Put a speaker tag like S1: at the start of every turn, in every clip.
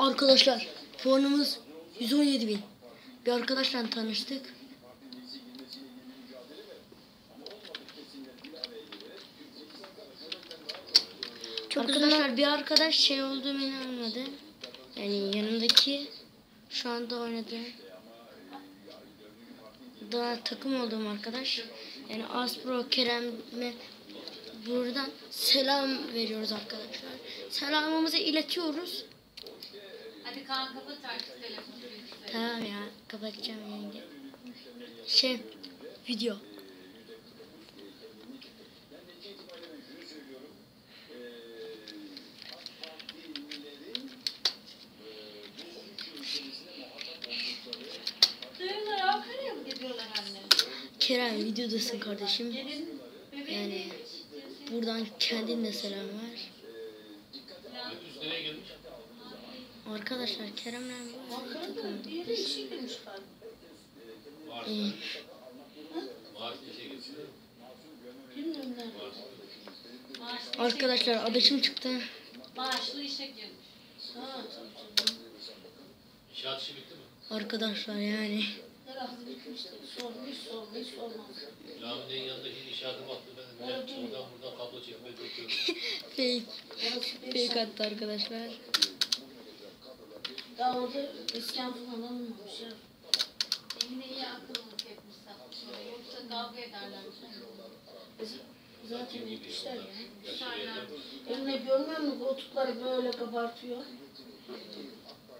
S1: Arkadaşlar puanımız 117 bin. Bir arkadaşla tanıştık.
S2: Çok
S1: arkadaşlar bir arkadaş şey olduğumu inanmadı. Yani yanımdaki şu anda oynadı. Daha takım olduğum arkadaş. Yani Aspro Kerem'e buradan selam veriyoruz arkadaşlar. Selamımızı iletiyoruz.
S3: Hadi Kaan kapat artık telefonu.
S1: Tamam ya kapatacağım yenge. Şey video. Kerem videodasın kardeşim. Yani buradan kendine selam ver. Arkadaşlar Kerem'le böyle takıldık.
S3: bir yere işe girmiş galiba.
S1: İyi.
S3: Bilmiyorum nerede. Maaşlı,
S1: Arkadaşlar adaşım çıktı.
S3: maaşlı işe girmiş. Ha tabii canım.
S4: İnşaat işi bitti mi?
S1: Arkadaşlar yani.
S3: Sormuş sormuş sormaz.
S4: Caminin yanındaki inşaata baktı ben de oradan buradan kablo çekmeye bekliyorum.
S1: Fake. Fake attı arkadaşlar.
S3: Daha orada iskan falan alınmamış ya.
S5: Emine iyi etmiş sonra. Yoksa kavga ederlermiş.
S3: Zaten etmişler ya. Emine görmüyor musun koltukları böyle kabartıyor?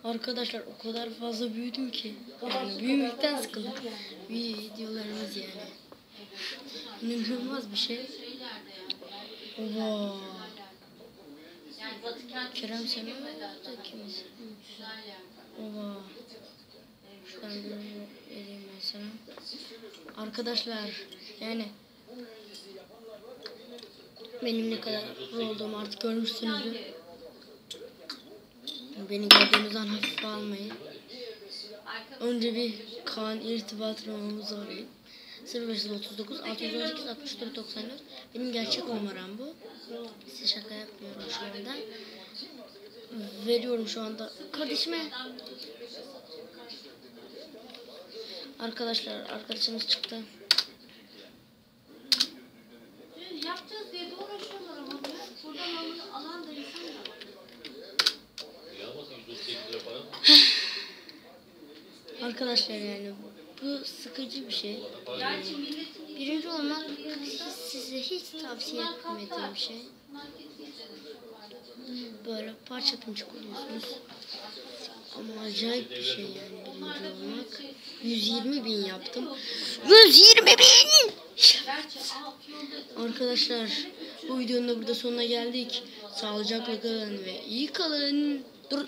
S1: Arkadaşlar o kadar fazla büyüdüm ki. Yani büyümekten sıkıldım. Videolarımız yani. İnanılmaz bir şey. Oha. Kerem sen yaptı
S5: hatta.
S1: ikimiz? Oha. Şuradan bir vereyim ben sana. Arkadaşlar yani benim ne kadar olduğumu artık görmüşsünüzdür. Beni gördüğünüz an hafife almayın. Önce bir Kaan irtibat numaramızı arayın. 0539 618 64 94 Benim gerçek numaram bu. Size şaka yapmıyorum şu anda. Veriyorum şu anda kardeşime. Arkadaşlar arkadaşımız çıktı.
S5: yapacağız diye de uğraşıyorlar ama. Buradan alan, alan da insan da var.
S4: İyi almasın 138 lira para mı?
S1: Arkadaşlar yani bu sıkıcı bir şey. Birinci olmak size hiç tavsiye etmediğim bir şey. Böyle parça pinçik oluyorsunuz. Ama acayip bir şey yani birinci olmak. 120 bin yaptım. 120 bin! Arkadaşlar bu videonun da burada sonuna geldik. Sağlıcakla kalın ve iyi kalın. Dur.